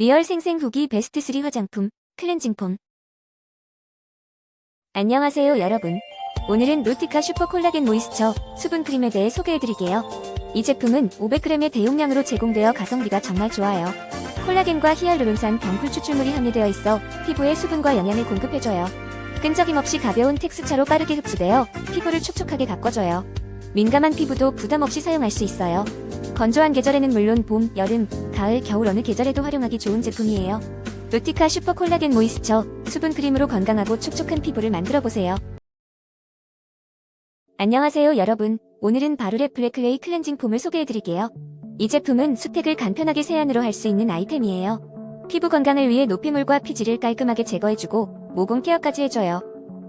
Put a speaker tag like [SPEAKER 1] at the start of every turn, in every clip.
[SPEAKER 1] 리얼 생생 후기 베스트 3 화장품 클렌징 폼. 안녕하세요 여러분. 오늘은 노티카 슈퍼 콜라겐 모이스처 수분 크림에 대해 소개해드릴게요. 이 제품은 500g의 대용량으로 제공되어 가성비가 정말 좋아요. 콜라겐과 히알루론산 병풀 추출물이 함유되어 있어 피부에 수분과 영양을 공급해줘요. 끈적임 없이 가벼운 텍스처로 빠르게 흡수되어 피부를 촉촉하게 가꿔줘요. 민감한 피부도 부담 없이 사용할 수 있어요. 건조한 계절에는 물론 봄, 여름, 가을, 겨울 어느 계절에도 활용하기 좋은 제품이에요. 루티카 슈퍼 콜라겐 모이스처 수분 크림으로 건강하고 촉촉한 피부를 만들어 보세요. 안녕하세요 여러분. 오늘은 바르레 블랙클레이 클렌징 폼을 소개해 드릴게요. 이 제품은 수팩을 간편하게 세안으로 할 수 있는 아이템이에요. 피부 건강을 위해 노폐물과 피지를 깔끔하게 제거해주고 모공 케어까지 해줘요.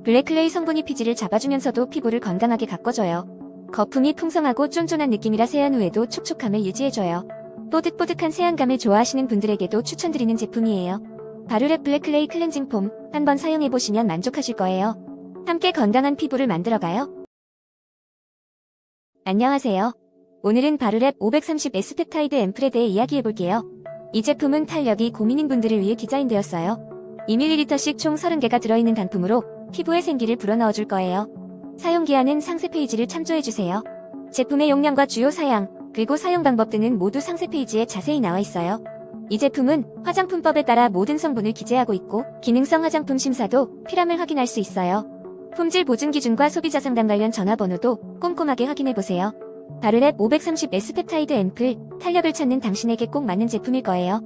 [SPEAKER 1] 블랙클레이 성분이 피지를 잡아주면서도 피부를 건강하게 가꿔줘요. 거품이 풍성하고 쫀쫀한 느낌이라 세안 후에도 촉촉함을 유지해줘요. 뽀득뽀득한 세안감을 좋아하시는 분들에게도 추천드리는 제품이에요. 바르랩 블랙클레이 클렌징 폼 한번 사용해보시면 만족하실 거예요. 함께 건강한 피부를 만들어가요. 안녕하세요. 오늘은 바르랩 530S 펩타이드 앰플에 대해 이야기해볼게요. 이 제품은 탄력이 고민인 분들을 위해 디자인되었어요. 2ml씩 총 30개가 들어있는 단품으로 피부에 생기를 불어넣어줄 거예요. 사용기한은 상세 페이지를 참조해주세요. 제품의 용량과 주요 사양, 그리고 사용 방법 등은 모두 상세 페이지에 자세히 나와 있어요. 이 제품은 화장품법에 따라 모든 성분을 기재하고 있고 기능성 화장품 심사도 필함을 확인할 수 있어요. 품질 보증 기준과 소비자 상담 관련 전화번호도 꼼꼼하게 확인해 보세요. 바르랩 530S 펩타이드 앰플, 탄력을 찾는 당신에게 꼭 맞는 제품일 거예요.